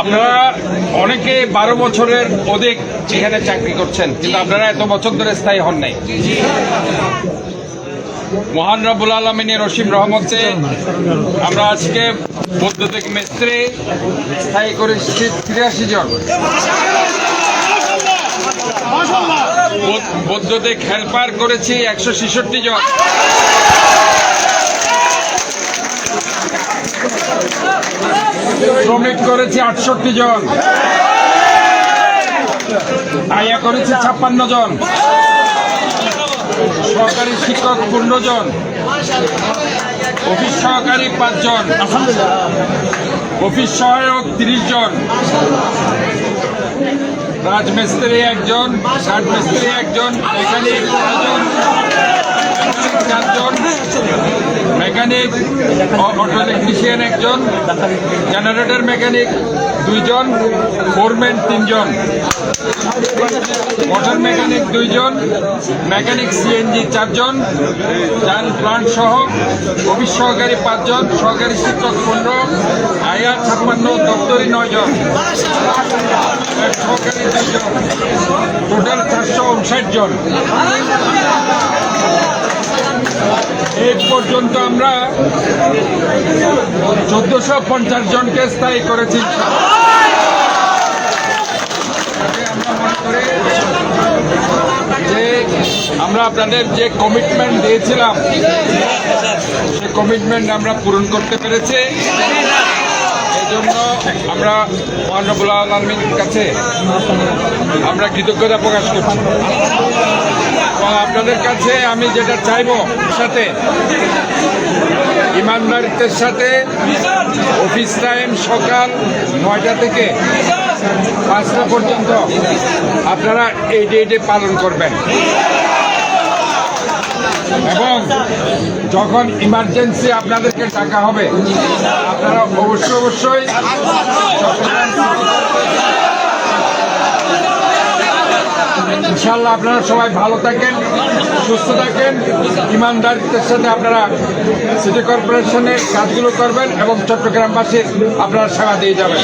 আপনারা অনেকে বারো বছরের অধিক এখানে চাকরি করছেন, কিন্তু আপনারা এত বছর ধরে স্থায়ী হন নাই। মহান রবুল আলমিনের রসিম রহমতে আমরা আজকে বৈদ্যুতিক মিস্ত্রি স্থায়ী করেছি তিরাশি জন। বৈদ্যুতিক হেল্পার করেছি একশো ছেষট্টি জন। করেছি আটষট্টি জন। আয়া করেছি ছাপ্পান্ন জন। সরকারি শিক্ষক পনেরো জন। অফিস সহকারী পাঁচজন অফিস সহায়ক তিরিশ জন। রাজমিস্ত্রি একজন, কাঠমিস্ত্রি একজন। চারজন মেকানিক অটো ইলেকট্রিশিয়ান একজন, জেনারেটর মেকানিক দুইজন, ফোরম্যান তিনজন। মোটর মেকানিক দুইজন, মেকানিক সিএনজি চারজন যান প্লান্ট সহ অফিস সহকারী পাঁচজন, সহকারী শিক্ষক পনেরো আয়া ছাপ্পান্ন, দপ্তরি নয়জন। সহকারী দুইজন, টোটাল চারশো উনষাট জন। পর্যন্ত আমরা চোদ্দশো পঞ্চাশ জনকে স্থায়ী করেছি। যে আমরা আপনাদের যে কমিটমেন্ট দিয়েছিলাম, সে কমিটমেন্ট আমরা পূরণ করতে পেরেছি। আমরা মহানবুল আলমীর কাছে আমরা কৃতজ্ঞতা প্রকাশ করছি। এবং আপনাদের কাছে আমি যেটা চাইব সাথে, ইমানদারিত্বের সাথে অফিস টাইম সকাল নয়টা থেকে পাঁচটা পর্যন্ত আপনারা এই ডেটে পালন করবেন। এবং যখন ইমার্জেন্সি আপনাদেরকে টাকা হবে, আপনারা অবশ্যই অবশ্যই ইনশাল্লাহ আপনারা সবাই ভালো থাকেন, সুস্থ থাকেন, ইমানদারিত্বের সাথে আপনারা সিটি কর্পোরেশনের কাজগুলো করবেন এবং চট্টগ্রামবাসীর আপনারা সেবা দিয়ে যাবেন।